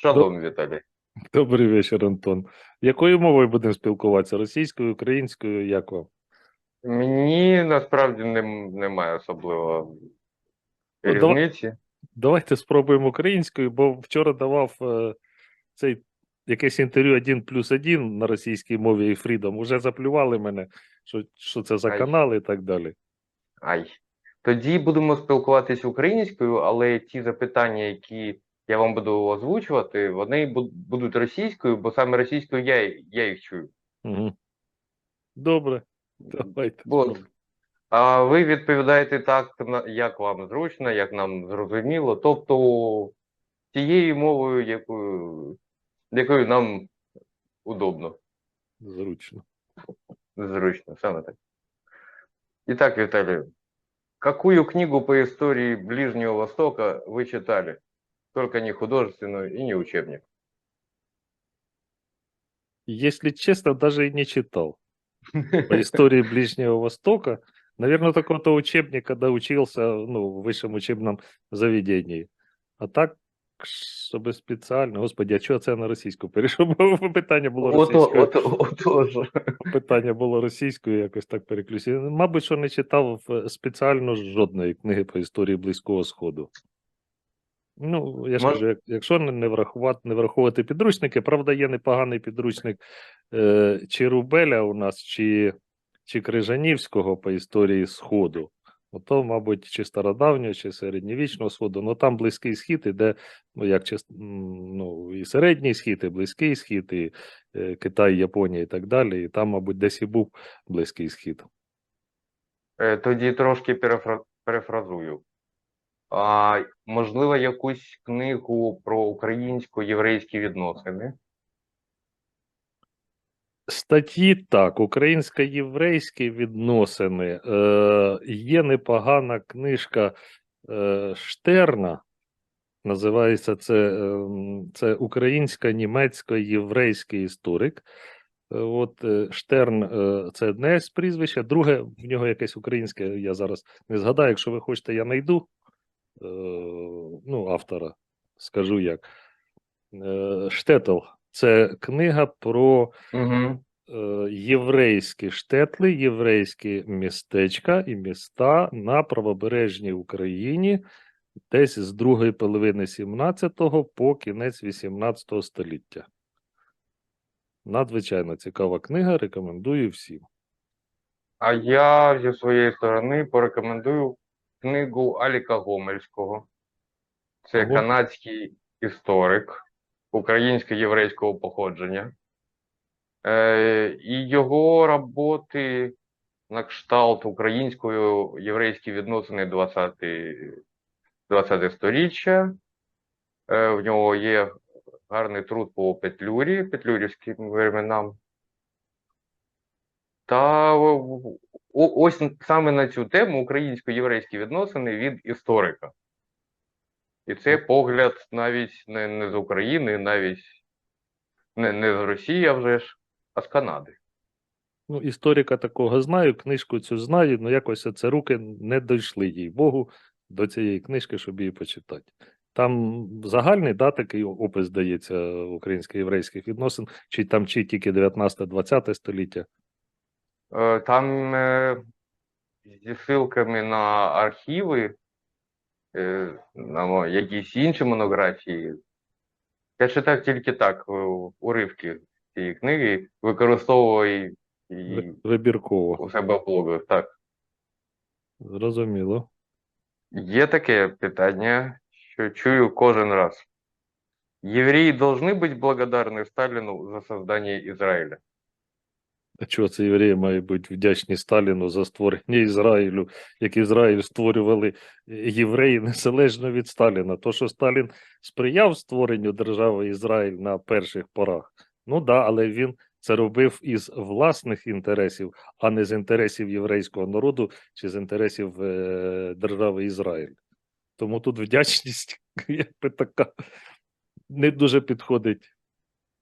Шалом, Віталій. Добрий вечір, Антон. Якою мовою будемо спілкуватися? Російською, українською, як вам? Мені насправді немає особливо Ну, різниці. Давайте спробуємо українською, бо вчора давав е, цей якесь інтерв'ю один плюс один на російській мові і Freedom. Уже заплювали мене, що, що це за Ай. канал і так далі. Ай. Тоді будемо спілкуватись українською, але ті запитання, які я вам буду озвучувати, вони будуть російською, бо саме російською я, я їх чую. Угу. Добре, давайте. Бо, а ви відповідаєте так, як вам зручно, як нам зрозуміло. Тобто тією мовою, якою, якою нам удобно. Зручно. Зручно, саме так. Итак, Виталий, какую книгу по истории Ближнего Востока вы читали? Только не художественную и не учебник. Если честно, даже и не читал. По истории Ближнего Востока. Наверное, такого-то учебника, когда учился ну, в высшем учебном заведении. А так, щоб спеціально, господи, а чого це на російську перейшов? Бо питання було Ото, російською. ото, отож. Питання було російською, якось так переключив. Мабуть, що не читав е, спеціально жодної книги по історії Близького Сходу. Ну, я ж Мож- кажу, як, якщо не, врахувати, не враховувати підручники, правда, є непоганий підручник е, чи Рубеля у нас, чи, чи Крижанівського по історії Сходу. Ото, мабуть, чи стародавнього, чи середньовічного сходу. Ну там близький схід іде, ну як ну, і середній схід, і близький схід, і е, Китай, Японія і так далі. І там, мабуть, десь і був близький схід. Е, Тоді трошки перефра... перефразую. А, можливо, якусь книгу про українсько-єврейські відносини. Статті так, українсько-єврейські відносини. Е, є непогана книжка е, Штерна. Називається це, ем, це українсько-німецько-єврейський історик. Е, От е, Штерн е, це одне з прізвища, друге в нього якесь українське, я зараз не згадаю. Якщо ви хочете, я знайду ну, автора, скажу як. Е, Штетл це книга про Угу. е, єврейські штетли, єврейські містечка і міста на правобережній Україні десь з другої половини 17-го по кінець 18 століття. Надзвичайно цікава книга, рекомендую всім. А я зі своєї сторони порекомендую книгу Аліка Гомельського. Це Ого. канадський історик українсько-єврейського походження. Е, і його роботи на кшталт українсько-єврейські відносини 20, 20 сторіччя. Е, в нього є гарний труд по Петлюрі, петлюрівським временам. Та ось саме на цю тему українсько-єврейські відносини від історика. І це погляд навіть не, не з України, навіть не, не з Росії, а вже ж, а з Канади. Ну, історика такого знаю, книжку цю знаю, але якось це руки не дійшли, їй Богу, до цієї книжки, щоб її почитати. Там загальний да, такий опис дається українсько-єврейських відносин, чи там чи тільки 19-20 століття. Е, Там е, зі ссылками на архіви, е, на мо- якісь інші монографії. Я читав тільки так, е, уривки цієї книги, використовую і Ви- Вибірково. у себе в блогах. Так. Зрозуміло. Є таке питання, що чую кожен раз. Євреї должны быть благодарны Сталину за создание Израиля. Чого це євреї мають бути вдячні Сталіну за створення Ізраїлю, як Ізраїль створювали євреї незалежно від Сталіна. То, що Сталін сприяв створенню держави Ізраїль на перших порах, ну да, але він це робив із власних інтересів, а не з інтересів єврейського народу чи з інтересів е, держави Ізраїль. Тому тут вдячність, якби така, не дуже підходить.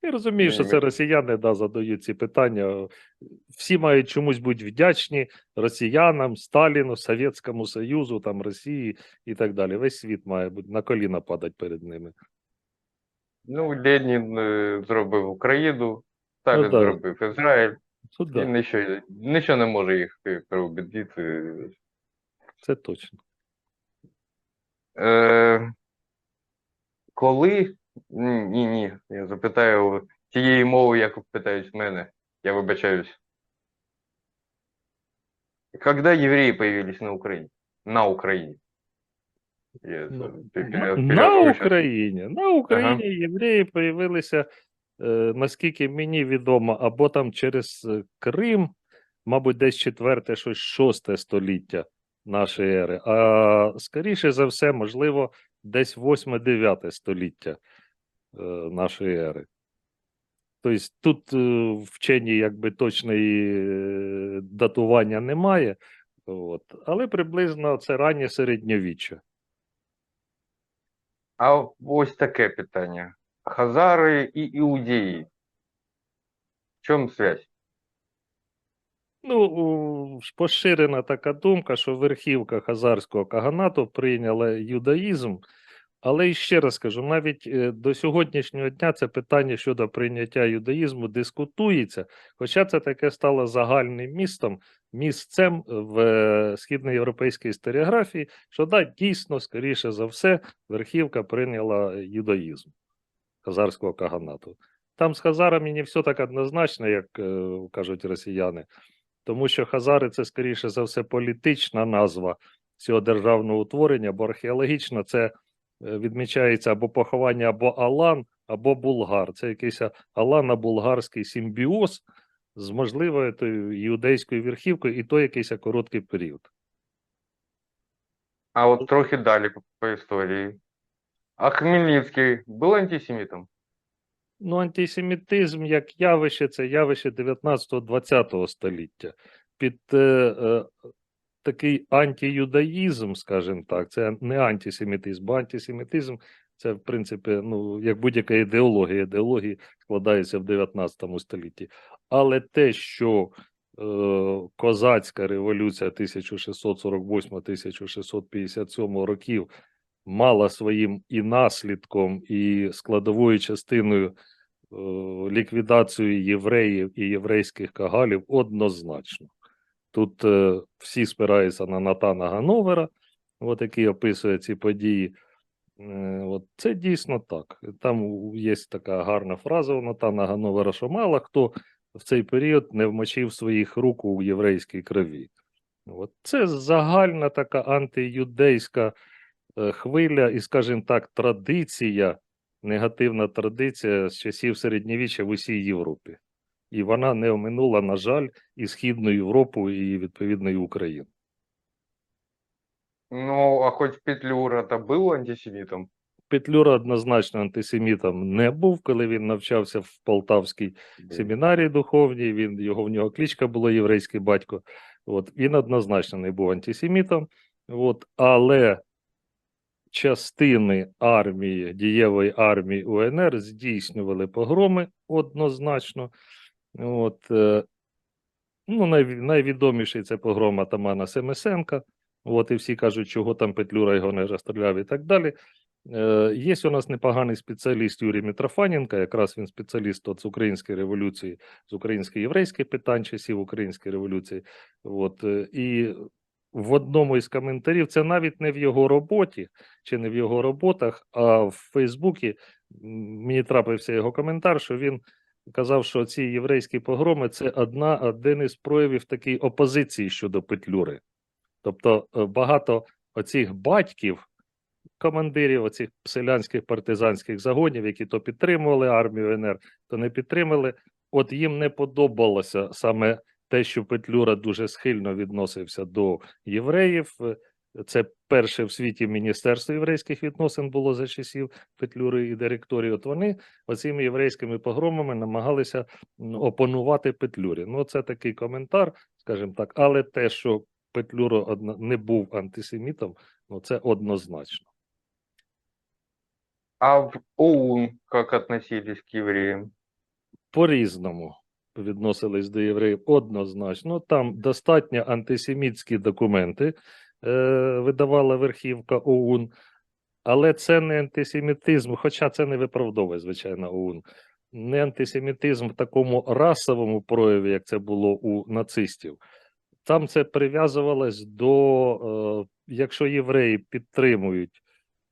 Я розумію, що це росіяни да, задають ці питання. Всі мають чомусь бути вдячні росіянам, Сталіну, Совєтському Союзу, там, Росії і так далі. Весь світ має бути на коліна падати перед ними. Ну, Ленін е, зробив Україну, Сталін да. зробив Ізраїль, Ну, і нічого, нічого не може їх е, переубедити. це точно. Е, коли. Ні, ні, я запитаю тієї мови, як питають мене. Я вибачаюсь. Когда евреи появились на Украине? На Украине. Я Ну, На, пере- на. Україні. На Україні євреї появилися, е, наскільки мені відомо, або там через е, Крим, мабуть, десь четверте, щось шосте століття нашої ери. А скоріше за все, можливо, десь восьме-дев'яте століття нашої ери. Тобто тут е, вчені якби точної е, датування немає, от, але приблизно це раннє середньовіччя. А ось таке питання. Хазари і іудеї. В чому связь? Ну, поширена така думка, що верхівка хазарського каганату прийняла юдаїзм. Але ще раз кажу, навіть е, до сьогоднішнього дня це питання щодо прийняття юдаїзму дискутується, хоча це таке стало загальним містом, місцем в е, східноєвропейській історіографії, що да, дійсно, скоріше за все, верхівка прийняла юдаїзм хазарського каганату. Там з хазарами не все так однозначно, як е, кажуть росіяни, тому що хазари це скоріше за все політична назва цього державного утворення, бо археологічно це відмічається або поховання або Алан, або Булгар. Це якийсь алано-булгарський симбіоз з можливою тою іудейською верхівкою, і то якийсь короткий період. А от трохи далі по, по історії. А Хмельницький був антисемітом? Ну, антисемітизм як явище, це явище 19-20 століття. Під е, е, такий антиюдаїзм, скажімо так, це не антисемітизм, бо антисемітизм це, в принципі, ну, як будь-яка ідеологія. Ідеології складаються в 19 столітті. Але те, що е, козацька революція 1648-1657 років мала своїм і наслідком, і складовою частиною е, ліквідацію євреїв і єврейських кагалів однозначно. Тут е, всі спираються на Натана Гановера, от, який описує ці події. Е, От, це дійсно так. Там є така гарна фраза у Натана Гановера, що мало хто в цей період не вмочив своїх рук у єврейській крові. От, це загальна така антиюдейська е, хвиля і, скажімо так, традиція, негативна традиція з часів середньовіччя в усій Європі. І вона не оминула, на жаль, і Східну Європу, і відповідно і Україну. Ну, а хоч Петлюра та був антисемітом? Петлюра однозначно антисемітом не був, коли він навчався в Полтавській семінарії духовній. Він його в нього кличка була єврейський батько. От він однозначно не був антисемітом. От, але частини армії, дієвої армії УНР здійснювали погроми однозначно. От, е, ну, най, найвідоміший це погром атамана Семисенка. От, і всі кажуть, чого там Петлюра його не розстріляв і так далі. Е, Є у нас непоганий спеціаліст Юрій Митрофаненко, якраз він спеціаліст от з української революції, з українсько-єврейських питань часів української революції. От, е, і в одному із коментарів, це навіть не в його роботі чи не в його роботах, а в Фейсбуці мені трапився його коментар, що він казав, що ці єврейські погроми це одна, один із проявів такої опозиції щодо Петлюри. Тобто е, багато оцих батьків, командирів оцих селянських партизанських загонів, які то підтримували армію НР, то не підтримали. От їм не подобалося саме те, що Петлюра дуже схильно відносився до євреїв. Це перше в світі Міністерство єврейських відносин було за часів Петлюри і директорії. От вони оцими єврейськими погромами намагалися м, опонувати Петлюрі. Ну, це такий коментар, скажімо так, але те, що Петлюра не був антисемітом, ну це однозначно. А в ОУН как относились к евреям? По-різному відносились до євреїв однозначно. Там достатньо антисемітські документи видавала верхівка ОУН. Але це не антисемітизм, хоча це не виправдовує, звичайно, ОУН. Не антисемітизм в такому расовому прояві, як це було у нацистів. Там це прив'язувалось до, е, якщо євреї підтримують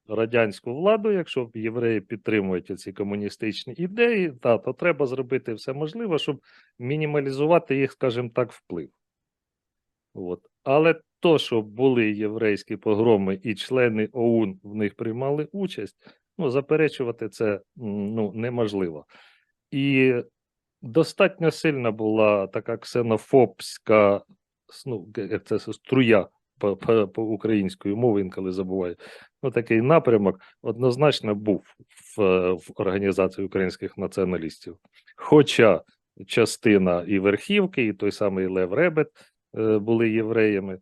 радянську владу, якщо євреї підтримують ці комуністичні ідеї, та, то треба зробити все можливе, щоб мінімалізувати їх, скажімо так, вплив. От. Але то, що були єврейські погроми і члени ОУН в них приймали участь, ну, заперечувати це ну, неможливо. І достатньо сильна була така ксенофобська ну, це струя по, по, по української мови, інколи забуваю. Ну, такий напрямок однозначно був в, в організації українських націоналістів. Хоча частина і верхівки, і той самий Лев Ребет е, були євреями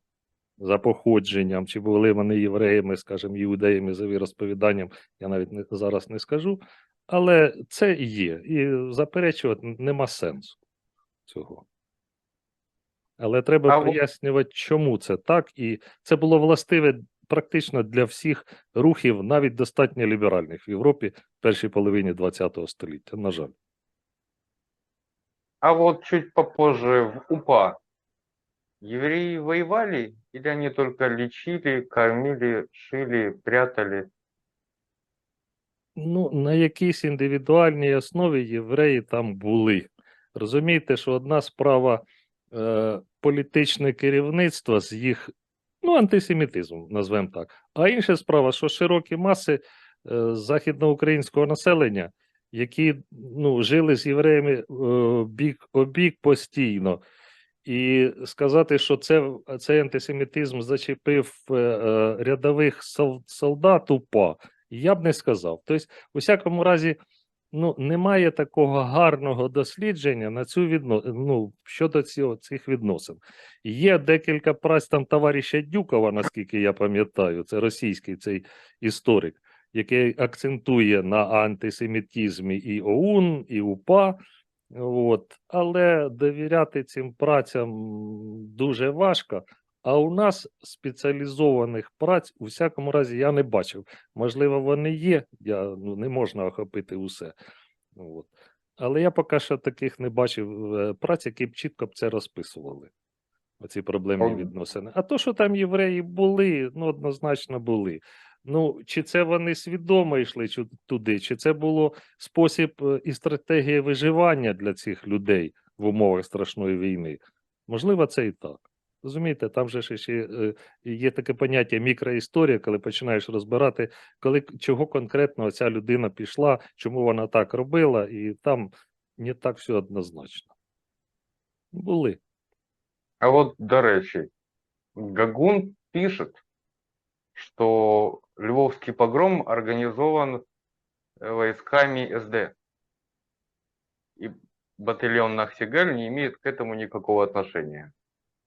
за походженням, чи були вони євреями, скажімо, іудеями за віросповіданням, я навіть не, зараз не скажу. Але це є, і заперечувати нема сенсу цього. Але треба А пояснювати, чому це так, і це було властиве практично для всіх рухів, навіть достатньо ліберальних в Європі в першій половині ХХ століття. На жаль. А вот чуть попозже в УПА евреи воевали или они только лечили, кормили, шили, прятали? Ну, на якійсь індивідуальній основі євреї там були. Розумієте, що одна справа е, політичне керівництво з їх ну, антисемітизмом, назвемо так. А інша справа, що широкі маси е, західноукраїнського населення, які ну, жили з євреями е, бік о бік постійно. І сказати, що це, цей антисемітизм зачепив е, е, рядових сол- солдат УПА, я б не сказав. Тобто, у всякому разі, ну, немає такого гарного дослідження на цю відно... ну, щодо цього, цих відносин. Є декілька праць там товариша Дюкова, наскільки я пам'ятаю, це російський цей історик, який акцентує на антисемітизмі і ОУН, і УПА. От. Але довіряти цим працям дуже важко. А у нас спеціалізованих праць, у всякому разі, я не бачив. Можливо, вони є, я, ну, не можна охопити усе. От. Але я поки що таких не бачив е, праць, які б чітко б це розписували. Оці проблемні відносини. А то, що там євреї були, ну однозначно були. Ну, чи це вони свідомо йшли туди, чи це було спосіб е, і стратегія виживання для цих людей в умовах страшної війни? Можливо, це і так. Розумієте, там же ще е, є таке поняття мікроісторія, коли починаєш розбирати, коли чого конкретно ця людина пішла, чому вона так робила, і там не так все однозначно. Були. А вот, до речі, Гагун пишет, что Львовский погром организован э, войсками СД. И батальон Нахтигаль не имеет к этому никакого отношения.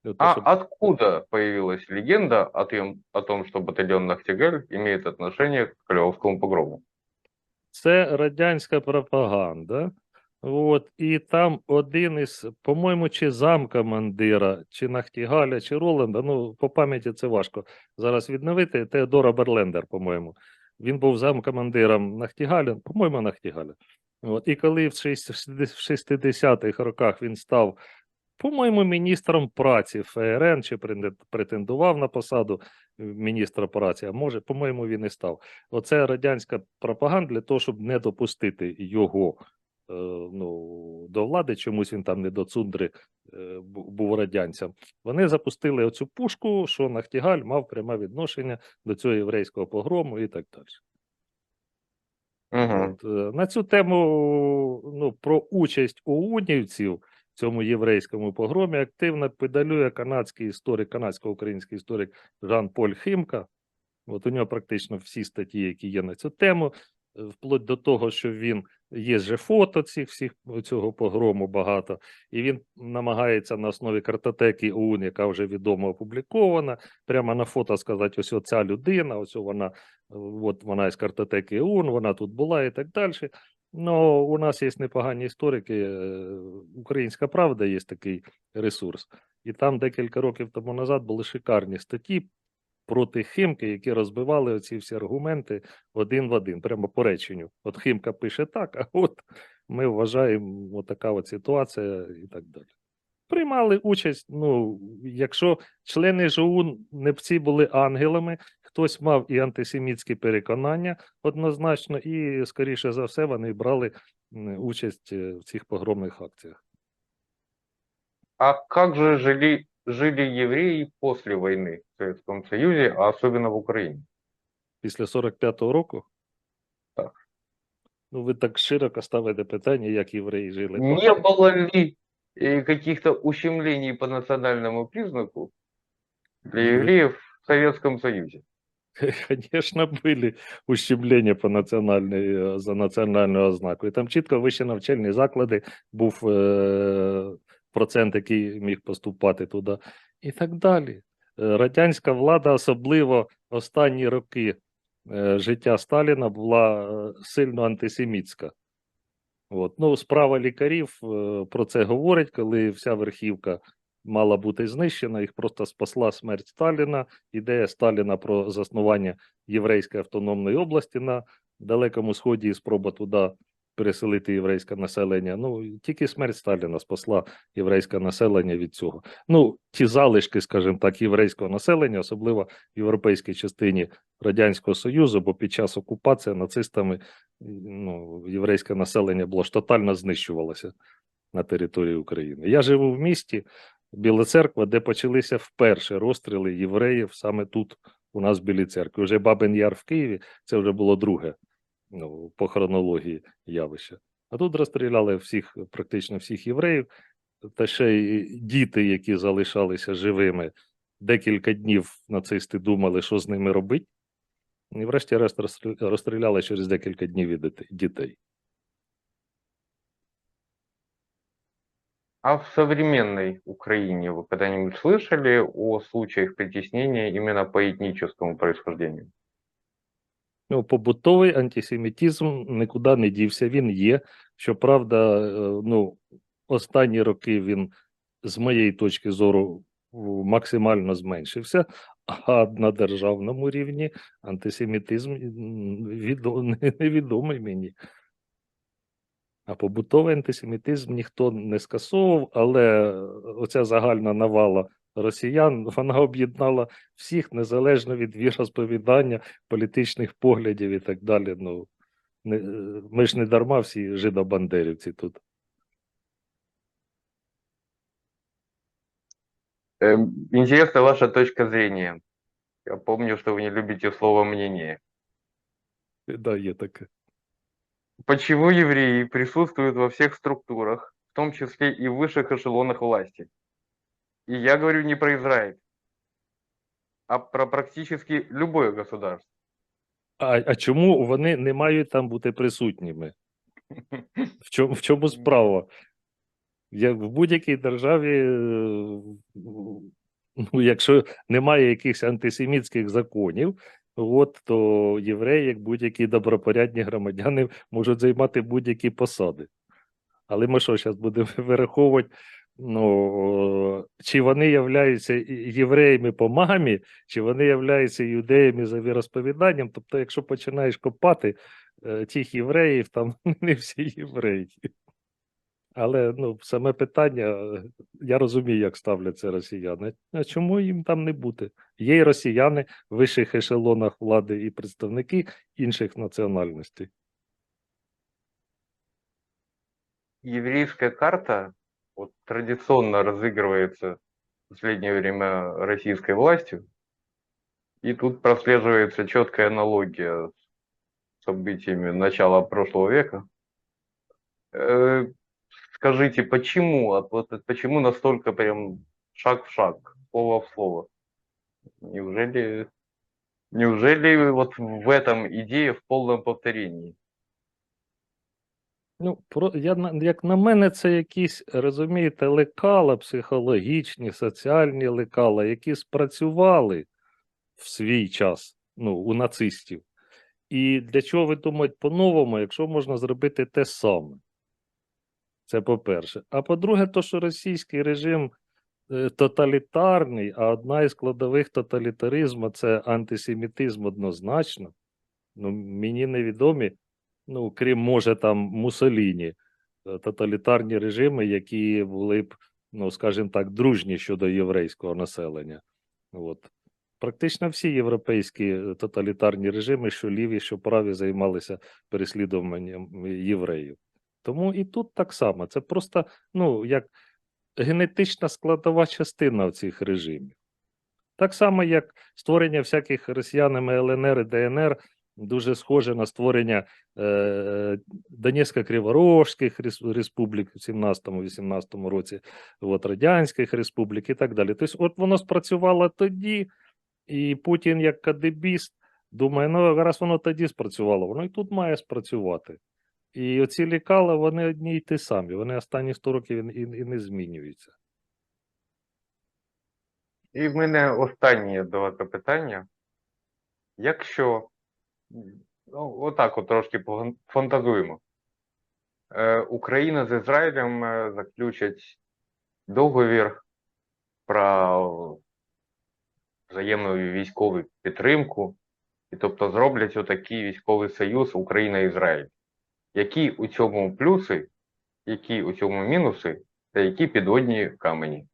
От А особ- откуда появилась легенда о том, о том, что батальон Нахтигаль имеет отношение к Львовскому погрому? Це радянська пропаганда. От, і там один із, по-моєму, чи замкомандира, чи Нахтігаля, чи Роланда, ну, по пам'яті це важко зараз відновити. Теодора Берлендер, по-моєму. Він був замкомандиром Нахтігаля, по-моєму, Нахтігаля. От, і коли в шесть- 60-х роках він став, по-моєму, міністром праці ФРН, чи претен- претендував на посаду міністра праці, а може, по-моєму, він і став. Оце радянська пропаганда для того, щоб не допустити його ну, до влади, чомусь він там не до цундри е, був радянцям. Вони запустили оцю пушку, що Нахтігаль мав пряме відношення до цього єврейського погрому і так далі. От, е, на цю тему ну, про участь оунівців в цьому єврейському погромі активно педалює канадський історик, канадсько-український історик Жан-Поль Химка. От у нього практично всі статті, які є на цю тему, е, вплоть до того, що він є же фото цих всіх цього погрому багато, і він намагається на основі картотеки ОУН, яка вже відомо опублікована, прямо на фото сказати: ось оця людина, ось вона, от вона із картотеки ОУН, вона тут була і так далі. Ну, у нас є непогані історики. е, Українська правда є такий ресурс. І там декілька років тому назад були шикарні статті проти Химки, які розбивали оці всі аргументи один в один, прямо по реченню. От Химка пише так, а от ми вважаємо отака от ситуація і так далі. Приймали участь. Ну, якщо члени ЖУ не всі були ангелами, хтось мав і антисемітські переконання однозначно, і, скоріше за все, вони брали участь е, в цих погромних акціях. А как же жили, жили евреи после войны в Советском Союзе, а особенно в Украине? Після 45-го року? Так. Ну, ви так широко ставите питання, як євреї жили. Не было ли э, каких-то ущемлений по национальному признаку для Мгм. евреев в Советском Союзе? Звісно, були ущемлення по національній, е, за національною ознакою. Там чітко вищі навчальні заклади, був е, процент, який міг поступати туди, і так далі. Е, Радянська влада, особливо останні роки е, життя Сталіна, була е, сильно антисемітська. От. Ну, справа лікарів про це говорить, коли вся верхівка мала бути знищена, їх просто спасла смерть Сталіна, ідея Сталіна про заснування Єврейської автономної області на Далекому Сході і спроба туди переселити єврейське населення. Ну, тільки смерть Сталіна спасла єврейське населення від цього. Ну, ті залишки, скажімо так, єврейського населення, особливо в європейській частині Радянського Союзу, бо під час окупації нацистами ну, єврейське населення було ж тотально знищувалося на території України. Я живу в місті Біла Церква, де почалися вперше розстріли євреїв саме тут, у нас в Білій церкві. Уже Бабин Яр в Києві, це вже було друге ну, по хронології явище. А тут розстріляли всіх, практично всіх євреїв, та ще й діти, які залишалися живими. Декілька днів нацисти думали, що з ними робити. І врешті-решт розстрі- розстріляли через декілька днів від дите- дітей. А в современной Украине вы когда-нибудь слышали о случаях притеснения именно по этническому происхождению? Ну, побутовий антисемітизм нікуди не дівся. Він є. Щоправда, е, ну, останні роки він, з моєї точки зору, максимально зменшився. А на державному рівні антисемітизм невідомий мені. А побутовий антисемітизм ніхто не скасовував, але оця загальна навала росіян вона об'єднала всіх незалежно від віросповідання, політичних поглядів і так далі. Ну, не, е, ми ж не дарма всі жидобандерівці тут. Эм, Интересна ваша точка зрения. Я помню, что вы не любите слово «мнение». Да, є таке. Почему евреи присутствуют во всех структурах, в том числе и в высших эшелонах власти? И я говорю не про Израиль, а про практически любое государство. А, а чому вони не мають там бути присутніми? В чому, в чому справа? Я, в будь-якій державі, е, ну, якщо немає якихось антисемітських законів, от, то євреї, як будь-які добропорядні громадяни, можуть займати будь-які посади. Але ми що, зараз будемо вираховувати, ну, чи вони являються євреями по мамі, чи вони являються юдеями за віросповіданням. Тобто, якщо починаєш копати е, тих євреїв, там не всі євреї. Але ну, саме питання, е, я розумію, як ставляться росіяни. А чому їм там не бути? Є й росіяни в вищих ешелонах влади і представники інших національностей. Еврейская карта вот, традиционно разыгрывается в последнее время российской властью. И тут прослеживается четкая аналогия с событиями начала прошлого века. Э, Скажите, почему, почему настолько прям шаг в шаг, слово в слово? Неужели, неужели вот в этом идея в полном повторении? Ну, про, я, як на мене, це якісь, розумієте, лекала психологічні, соціальні лекала, які спрацювали в свій час ну, у нацистів. І для чого ви думаєте по-новому, якщо можна зробити те саме? Це по-перше. А по-друге, то, що російський режим е, тоталітарний, а одна із складових тоталітаризму це антисемітизм однозначно. Ну, мені невідомі, ну, крім може там Муссоліні, е, тоталітарні режими, які були б, ну, скажімо так, дружні щодо єврейського населення. От. Практично всі європейські е, тоталітарні режими, що ліві, що праві, займалися переслідуванням євреїв. Тому і тут так само. Це просто ну, як генетична складова частина цих режимів. Так само, як створення всяких росіянами ЛНР і ДНР дуже схоже на створення е, Донецько-Криворожських республік в 17-18 році, от, Радянських республік і так далі. Тобто, от воно спрацювало тоді, і Путін, як кадебіст, думає, ну раз воно тоді спрацювало, воно і тут має спрацювати. І оці лікала, вони одні й ті самі, вони останні 100 років і, і не змінюються. І в мене останнє до запитання. Якщо ну, отак от трошки фантазуємо, е, Україна з Ізраїлем е, заключать договір про взаємну військову підтримку, і тобто зроблять отакий військовий союз Україна-Ізраїль. Які у цьому плюси, які у цьому мінуси, та які підводні камені?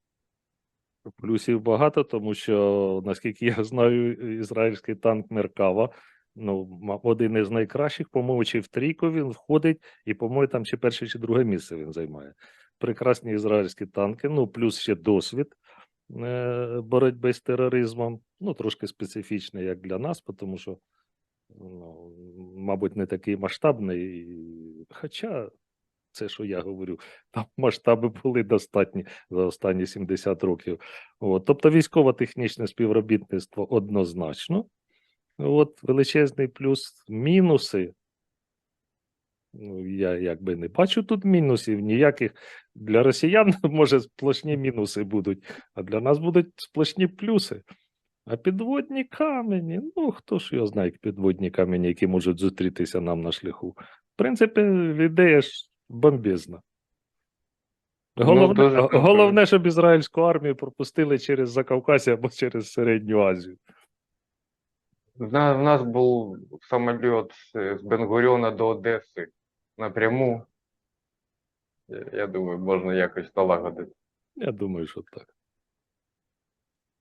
Плюсів багато, тому що, наскільки я знаю, ізраїльський танк Меркава, ну, один із найкращих, по-моєму, чи в трійку він входить, і, по-моєму, там чи перше, чи друге місце він займає. Прекрасні ізраїльські танки, ну, плюс ще досвід е, боротьби з тероризмом, ну, трошки специфічний, як для нас, тому що, ну, мабуть, не такий масштабний. Хоча, це, що я говорю, там масштаби були достатні за останні 70 років. От, тобто військово-технічне співробітництво однозначно. От величезний плюс мінуси. Ну, я якби не бачу тут мінусів ніяких. Для росіян, може, сплошні мінуси будуть, а для нас будуть сплошні плюси. А підводні камені, ну хто ж його знає, підводні камені, які можуть зустрітися нам на шляху. В принципі, ідея ж бомбезна. Ну, Головне, дякую. головне, щоб ізраїльську армію пропустили через Закавказя або через Середню Азію. В нас, був самоліт з Бенгуріона до Одеси напряму. Я, я думаю, можна якось налагодити. Я думаю, що так.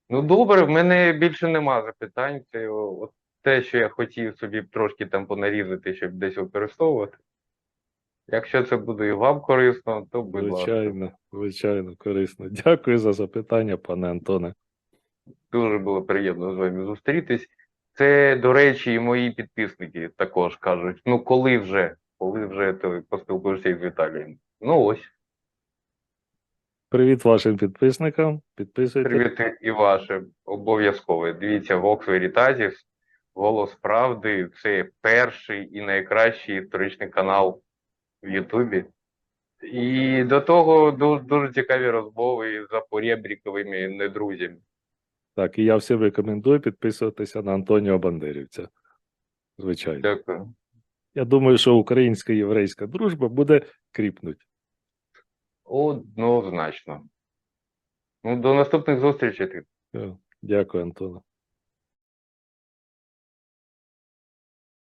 Ну, добре, в мене більше нема запитань. Це от те, що я хотів собі трошки там понарізати, щоб десь використовувати. Якщо це буде і вам корисно, то будь ласка. Звичайно, звичайно, корисно. Дякую за запитання, пане Антоне. Дуже було приємно з вами зустрітись. Це, до речі, і мої підписники також кажуть: ну коли вже, коли вже ти поспілкуєшся із Віталієм? Ну ось, Привіт вашим підписникам. Підписуйтесь. привіт і ваше обов'язкове. Дивіться Vox Veritatis, Голос Правди. Це перший і найкращий історичний канал в Ютубі. І до того дуже, дуже цікаві розмови за порєбріковими недрузями. Так, і я всім рекомендую підписуватися на Антоніо Бандерівця. Звичайно. Дякую. Я думаю, що українська єврейська дружба буде кріпнуть. Однозначно. Ну, до наступних зустрічей. Е, Дякую, Антоне.